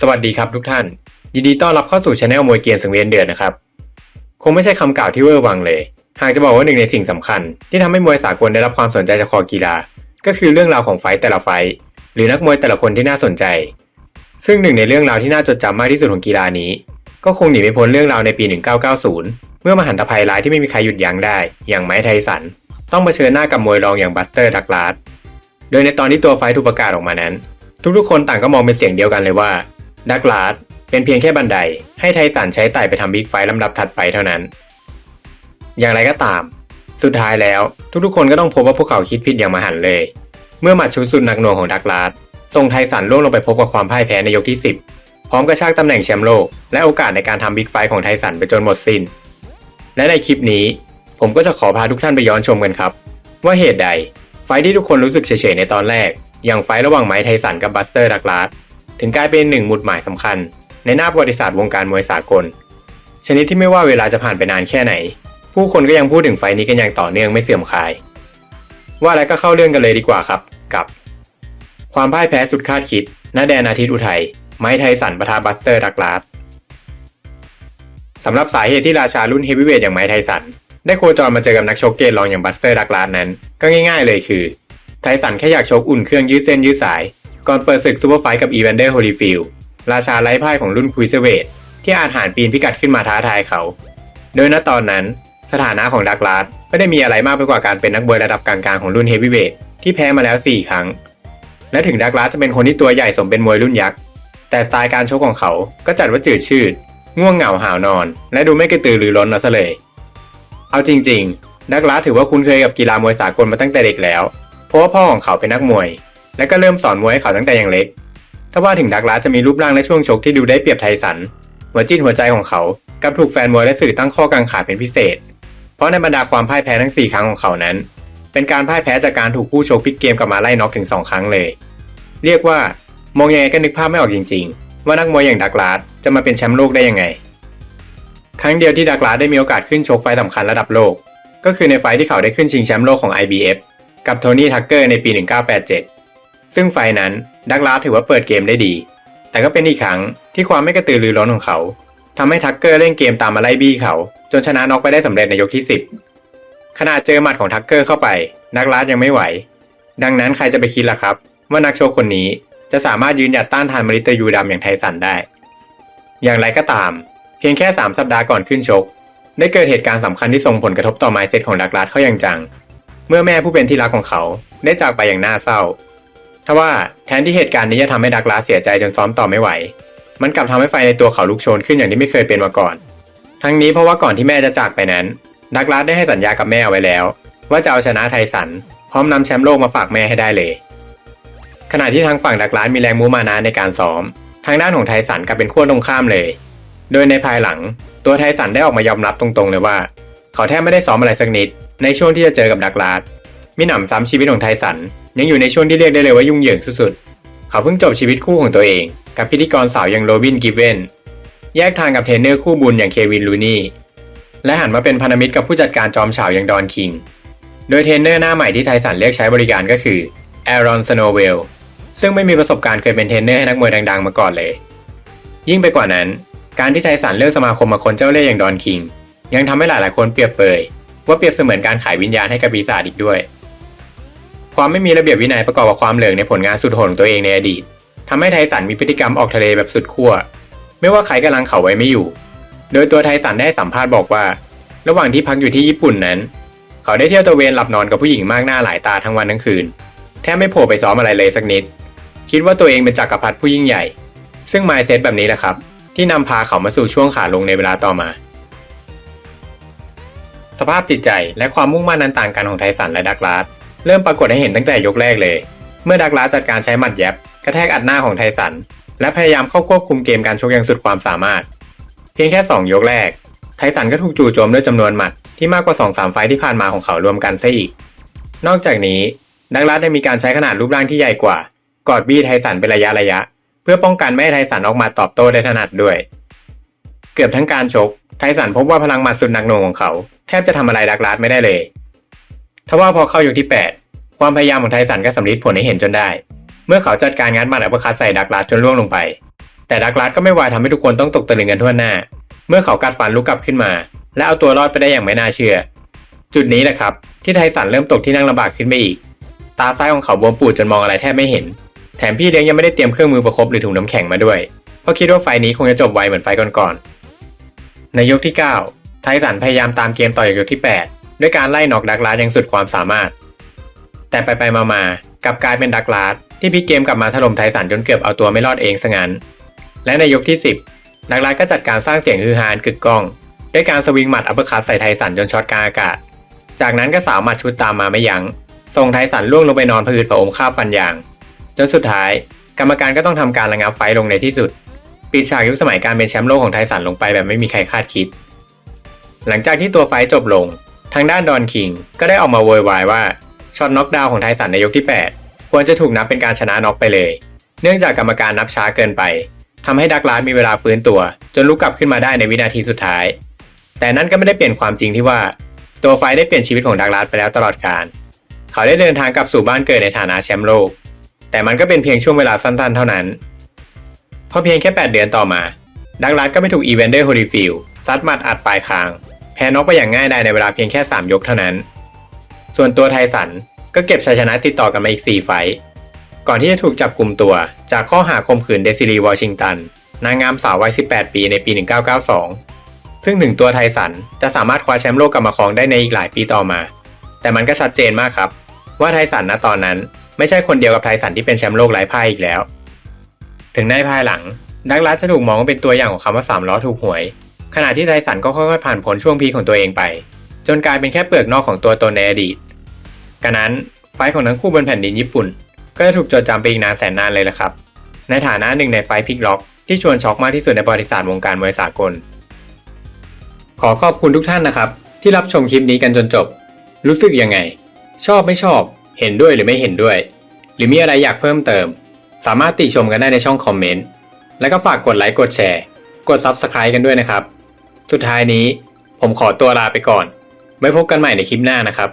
สวัสดีครับทุกท่าน ยินดีต้อนรับเข้าสู่ช anel มวยเกียนสังเวียนเดือดนะครับ คงไม่ใช่คำกล่าวที่เวอร์วังเลย หากจะบอกว่าหนึ่งในสิ่งสำคัญ ที่ทำให้มวยสากลได้รับความสนใจจากคอกีฬา ก็คือเรื่องราวของไฟแต่ละไฟ หรือนักมวยแต่ละคนที่น่าสนใจ ซึ่งหนึ่งในเรื่องราวที่น่าจดจำมากที่สุดของกีฬานี้ ก็คงหนีไม่พ้นเรื่องราวในปี 1990 เมื่อมหันตภัยร้ายที่ไม่มีใครหยุดยั้งได้ อย่างไม้ไทสัน ต้องเผชิญหน้ากับมวยรองอย่างบัสเตอร์ดักลาสโดยในตอนที่ตัวไฟถูกประกาศออกมานั้น ทุกๆคนต่างก็มองเป็นเสียงเดียวกันเลยว่า ดักลาสเป็นเพียงแค่บันไดให้ไทสันใช้ไต่ไปทำบิ๊กไฟท์ลำดับถัดไปเท่านั้น อย่างไรก็ตาม สุดท้ายแล้วทุกๆคนก็ต้องพบว่าพวกเขาคิดผิดอย่างมหันเลย เมื่อหมัดชุดสุดหนักหน่วงของดักลาสส่งไทสันล่วงลงไปพบกับความพ่ายแพ้ในยกที่ 10 พร้อมกระชากตำแหน่งแชมป์โลก และโอกาสในการทำบิ๊กไฟท์ของไทสันไปจนหมดสิน้น และในคลิปนี้ ผมก็จะขอพาทุกท่านไปย้อนชมกันครับ ว่าเหตุใดไฟท์ที่ทุกคนรู้สึกเฉยๆในตอนแรก อย่างไฟท์ระหว่างไม้ไทสันกับบัสเตอร์ดักลาส ถึงกลายเป็นหนึ่งหมุดหมายสำคัญ ในหน้าประวัติศาสตร์วงการมวยสากล ชนิดที่ไม่ว่าเวลาจะผ่านไปนานแค่ไหน ผู้คนก็ยังพูดถึงไฟนี้กันอย่างต่อเนื่องไม่เสื่อมคลาย ว่าแล้วก็เข้าเรื่องกันเลยดีกว่าครับ กับ ความพ่ายแพ้สุดคาดคิดณแดนอาทิตย์อุทัยไม้ไทสันปะทะบัสเตอร์ดักลาสสำหรับสาเหตุที่ราชารุ่นเฮฟวีเวทอย่างไม้ไทสัน ได้โคจรมาเจอกับนักชกเกรดรองอย่างบัสเตอร์ดักลาสนั้น ก็ง่ายๆเลยคือ ไทสันแค่อยากชกอุ่นเครื่องยืดเส้นยืดสาย ก่อนเปิดศึกซูเปอร์ไฟท์กับอีแวนเดอร์โฮลีฟิลด์ราชาไร้พ่ายของรุ่นคุยเซเวทที่อาจหารปีนพิกัดขึ้นมาท้าทายเขา โดยณตอนนั้นสถานะของดักลาสไม่ได้มีอะไรมากไปกว่าการเป็นนักบวยระดับกลางๆของรุ่นเฮฟวีเวทที่แพ้มาแล้ว 4 ครั้ง และถึงดักลาสจะเป็นคนที่ตัวใหญ่สมเป็นมวยรุ่นยักษ์ แต่สไตล์การชกของเขาก็จัดว่าจืดชืด ง่วงเหงาหาวนอน และดูไม่กระตือรือร้นเอาซะเลย เอาจริง ๆ ดักลาสถือว่าคุ้นเคยกับกีฬามวยสากลมาตั้งแต่เด็กแล้ว เพราะว่าพ่อของเขาเป็นนักมวย และก็เริ่มสอนมวยให้เขาตั้งแต่ยังเล็ก ถ้าว่าถึงดักลาสจะมีรูปร่างและช่วงชกที่ดูได้เปรียบไทสัน หัวจิตหัวใจของเขากับถูกแฟนมวยและสื่อตั้งข้อกังขาเป็นพิเศษ เพราะในบรรดาความพ่ายแพ้ทั้ง 4 ครั้งของเขานั้น เป็นการพ่ายแพ้จากการถูกคู่ชกพลิกเกมกลับมาไล่น็อกถึง 2 ครั้งเลย เรียกว่ามองยังไงก็นึกภาพไม่ออกจริง ๆ ว่านักมวยอย่างดักลาสจะมาเป็นแชมป์โลกได้ยังไง ครั้งเดียวที่ดักลาสได้มีโอกาสขึ้นชกไฟสำคัญระดับโลก ก็คือในไฟที่เขาได้ขึ้นชิงแชมป์โลกของ IBF กับโทนี่ทักเกอร์ในปี 1987 ซึ่งไฟนั้นดักลาสถือว่าเปิดเกมได้ดี แต่ก็เป็นอีกครั้งที่ความไม่กระตือรือร้นของเขาทำให้ทักเกอร์เล่นเกมตามมาไล่บี้เขา จนชนะน็อกไปได้สำเร็จในยกที่ 10 ขณะเจอหมัดของทักเกอร์เข้าไป นักลาสยังไม่ไหว ดังนั้นใครจะไปคิดล่ะครับ ว่านักโชกคนนี้จะสามารถยืนหยัดต้านทานมริตยูดำอย่างไทสันได้ อย่างไรก็ตาม เพียงแค่ 3 สัปดาห์ก่อนขึ้นชก ได้เกิดเหตุการณ์สำคัญที่ส่งผลกระทบต่อไมซ์เซ็ตของดักลาสเขาอย่างจัง เมื่อแม่ผู้เป็นที่รักของเขาได้จากไปอย่างน่าเศร้า ทว่าแทนที่เหตุการณ์นี้จะทำให้ดักลาสเสียใจจนซ้อมต่อไม่ไหว มันกลับทำให้ไฟในตัวเขาลุกโชนขึ้นอย่างที่ไม่เคยเป็นมาก่อน ทั้งนี้เพราะว่าก่อนที่แม่จะจากไปนั้น ดักลาสได้ให้สัญญากับแม่เอาไว้แล้ว ว่าจะเอาชนะไทสัน พร้อมนำแชมป์โลกมาฝากแม่ให้ได้เลย ขณะที่ทางฝั่งดักลาสมีแรงมูมานะในการซ้อม ทางด้านของไทสันกลับเป็นขั้วตรงข้ามเลย โดยในภายหลังตัวไทสันได้ออกมายอมรับตรงๆเลยว่า เขาแทบไม่ได้ซ้อมอะไรสักนิด ในช่วงที่จะเจอกับดักลาสมิหนำซ้ำชีวิตของไทสัน ยังอยู่ในช่วงที่เรียกได้เลยว่ายุ่งเหยิงสุดๆ เขาเพิ่งจบชีวิตคู่ของตัวเอง กับพิธีกรสาวอย่างโรบินกิเวนแยกทางกับเทรนเนอร์คู่บุญอย่างเควินลูนี่และหันมาเป็นพันธมิตรกับผู้จัดการจอมฉาวอย่างดอนคิง โดยเทรนเนอร์หน้าใหม่ที่ไทสันเรียกใช้บริการก็คือแอรอนสโนเวลซึ่งไม่มีประสบการณ์เคยเป็นเทรนเนอร์ให้นักมวยดังๆมาก่อนเลย ยิ่งไปกว่านั้น การที่ไทสันเลือกสมาคมมาคนเจ้าเล่ห์อย่างดอนคิง ยังทำให้หลายๆคนเปรียบเปยว่าเปรียบเสมือนการขายวิญญาณให้กับปีศาจอีกด้วย ความไม่มีระเบียบวินัยประกอบกับความเหลิงในผลงานสุดโหดของตัวเองในอดีตทำให้ไทสันมีพฤติกรรมออกทะเลแบบสุดขั้วไม่ว่าใครกำลังเขาไว้ไม่อยู่ โดยตัวไทสันได้สัมภาษณ์บอกว่า ระหว่างที่พักอยู่ที่ญี่ปุ่นนั้น เขาได้เที่ยวตะเวนหลับนอนกับผู้หญิงมากหน้าหลายตาทั้งวันทั้งคืนแทบไม่โผล่ไปซ้อมอะไรเลยสักนิด คิดว่าตัวเองเป็นจักรพรรดิผู้ยิ่งใหญ่ ซึ่งมายเซตแบบนี้แหละครับ ที่นำพาเขามาสู่ช่วงขาลงในเวลาต่อมา สภาพจิตใจและความมุ่งมั่นนั้นต่างกันของไทสันและดักลาส เริ่มปรากฏให้เห็นตั้งแต่ยกแรกเลย เมื่อดักลาจัดการใช้หมัดแยบกระแทกอัดหน้าของไทสัน และพยายามเข้าควบคุมเกมการชกอย่างสุดความสามารถ เพียงแค่ 2 ยกแรก ไทสันก็ถูกจู่โจมด้วยจำนวนหมัดที่มากกว่า2-3ไฟที่ผ่านมาของเขารวมกันซะอีก นอกจากนี้ดักลาสได้มีการใช้ขนาดรูปร่างที่ใหญ่กว่า กอดบี้ไทสันเป็นระยะระยะ เพื่อป้องกันไม่ให้ไทสันออกมาตอบโต้ได้ถนัดด้วย เกือบทั้งการชกไทสันพบว่าพลังหมัดสุดหนักหน่วงของเขา แทบจะทำอะไรดักลาสไม่ได้เลย ทว่าพอเข้ายกที่ 8 ความพยายามของไทสันก็สำลิดผลให้เห็นจนได้ เมื่อเขาจัดการงัดหมัดอัปคัตใส่ดักลาสจนล่วงลงไป แต่ดักลาสก็ไม่วายทำให้ทุกคนต้องตกตะลึงกันทั่วหน้า เมื่อเขากัดฟันลุกกลับขึ้นมา และเอาตัวรอดไปได้อย่างไม่น่าเชื่อ จุดนี้แหละครับ ที่ไทสันเริ่มตกที่นั่งลำบากขึ้นไปอีก ตาซ้ายของเขาบวมปูดจนมองอะไรแทบไม่เห็น แถมพี่เลี้ยงยังไม่ได้เตรียมเครื่องมือประคบหรือถุงน้ำแข็งมาด้วย เพราะคิดว่าไฟนี้คงจะจบไวเหมือนไฟก่อนๆในยกที่ 9 ไทสันพยายามตามเกมต่อจากยกที่ 8 ด้วยการไล่นอกดักลาสอย่างสุดความสามารถ แต่ไปไปๆมากลับกลายเป็นดักลาสที่พลิกเกมกลับมาถล่มไทสันจนเกือบเอาตัวไม่รอดเองซะงั้น และในยกที่ 10 ดักลาสก็จัดการสร้างเสียงฮือฮานกึกก้อง ด้วยการสวิงหมัดอัปเปอร์คัตใส่ไทสันจนช็อตกลางอากาศ จากนั้นก็สาวหมัดชุดตามมาไม่ยัง้งส่งไทสันล่วงลงไปนอนพืดผอมคาบฟันยาง จนสุดท้าย กรรมการก็ต้องทำการระงับไฟลงในที่สุดปิดฉากยุคสมัยการเป็นแชมป์โลกของไทสันลงไปแบบไม่มีใครคาดคิด หลังจากที่ตัวไฟจบลง ทางด้านดอนคิงก็ได้ออกมาโวยวายว่าช็อตน็อกดาวน์ของไทสันในยกที่ 8 ควรจะถูกนับเป็นการชนะน็อกไปเลย เนื่องจากกรรมการนับช้าเกินไปทำให้ดักลาสมีเวลาฟื้นตัว จนลุกกลับขึ้นมาได้ในวินาทีสุดท้าย แต่นั่นก็ไม่ได้เปลี่ยนความจริงที่ว่า ตัวไฟได้เปลี่ยนชีวิตของดักลาสไปแล้วตลอดกาลเขาได้เดินทางกลับสู่บ้านเกิดในฐานะแชมป์โลก แต่มันก็เป็นเพียงช่วงเวลาสั้นๆ เท่านั้นเพราะเพียงแค่ 8 เดือนต่อมา ดักลาสก็ไม่ถูกอีเวนเดอร์โฮลิฟิลซัดหมัดอัดปลายคาง แพ้น็อกไปอย่างง่ายดายในเวลาเพียงแค่ 3 ยกเท่านั้น ส่วนตัวไทสันก็เก็บชัยชนะติดต่อกันมาอีก 4 ไฟต์ก่อนที่จะถูกจับกลุ่มตัว จากข้อหาข่มขืนเดซิลีวอชิงตัน นางงามสาววัย 18 ปีในปี 1992 ซึ่งถึงตัวไทสันจะสามารถคว้าแชมป์โลกกลับมาครองได้ในอีกหลายปีต่อมา แต่มันก็ชัดเจนมากครับ ว่าไทสันณตอนนั้นไม่ใช่คนเดียวกับไทสันที่เป็นแชมป์โลกหลายพ่ายอีกแล้ว ถึงในภายหลัง ดักลาสจะถูกมองว่าเป็นตัวอย่างของคำว่าสามล้อถูกหวย ขณะที่ไทสันก็ค่อยๆผ่านพ้นช่วงพีของตัวเองไป จนกลายเป็นแค่เปลือกนอกของตัวตนในอดีตกระนั้นไฟของทั้งคู่บนแผ่นดินญี่ปุ่น ก็จะถูกจดจำไปอีกนานแสนนานเลยละครับ ในฐานะหนึ่งในไฟพลิกล็อก ที่ชวนช็อกมากที่สุดในประวัติศาสตร์วงการมวยสากล ขอขอบคุณทุกท่านนะครับ ที่รับชมคลิปนี้กันจนจบ รู้สึกยังไง ชอบไม่ชอบ เห็นด้วยหรือไม่เห็นด้วย หรือมีอะไรอยากเพิ่มเติม สามารถติชมกันได้ในช่องคอมเมนต์ แล้วก็ฝากกดไลค์กดแชร์ กด Subscribe กันด้วยนะครับ สุดท้ายนี้ผมขอตัวลาไปก่อน ไว้พบกันใหม่ในคลิปหน้านะครับ